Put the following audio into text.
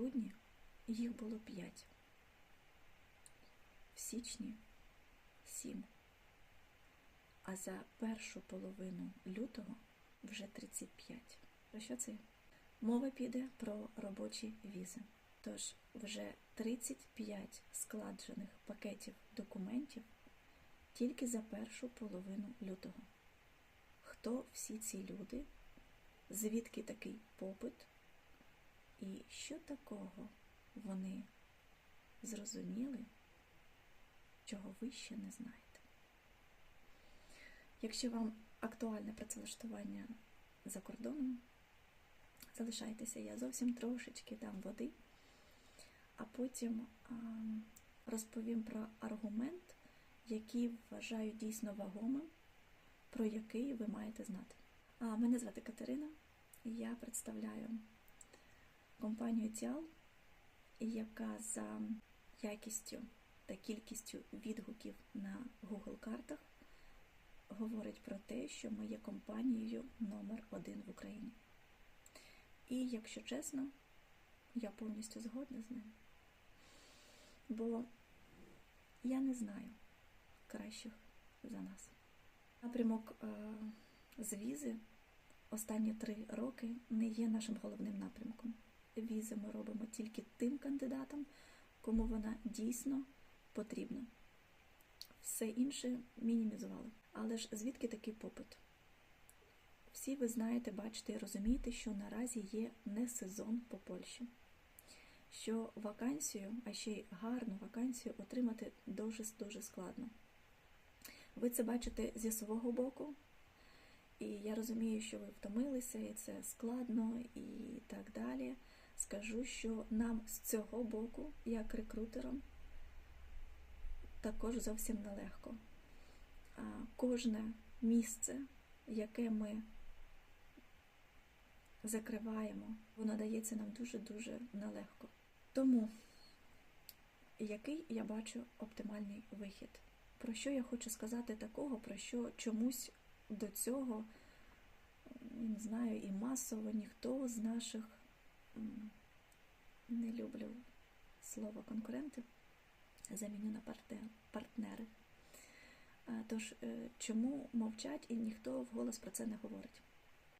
грудні їх було 5. В січні 7. А за першу половину лютого вже 35. Про що це? Мова піде про робочі візи. Тож вже 35 складених пакетів документів тільки за першу половину лютого. Хто всі ці люди? Звідки такий попит? І що такого вони зрозуміли, чого ви ще не знаєте? Якщо вам актуальне працевлаштування за кордоном, залишайтеся, я зовсім трошечки дам води, а потім розповім про аргумент, який вважаю дійсно вагомим, про який ви маєте знати. А, мене звати Катерина, і я представляю компанію Тіал, яка за якістю та кількістю відгуків на Google картах говорить про те, що ми є компанією номер один в Україні. І, якщо чесно, я повністю згодна з ним. Бо я не знаю кращих за нас. Напрямок е, з візи останні три роки не є нашим головним напрямком. Візи ми робимо тільки тим кандидатам, кому вона дійсно потрібна. Все інше мінімізували. Але ж звідки такий попит? Всі ви знаєте, бачите і розумієте, що наразі є не сезон по Польщі. Що вакансію, а ще й гарну вакансію отримати дуже-дуже складно. Ви це бачите зі свого боку, і я розумію, що ви втомилися, і це складно, і так далі. Скажу, що нам з цього боку, як рекрутерам, також зовсім нелегко. Кожне місце, яке ми закриваємо, воно дається нам дуже-дуже нелегко. Тому, який я бачу оптимальний вихід? Про що я хочу сказати такого, про що чомусь до цього, не знаю, і масово ніхто з наших не люблю слово конкуренти, заміню на партнери. Тож, чому мовчать і ніхто вголос про це не говорить?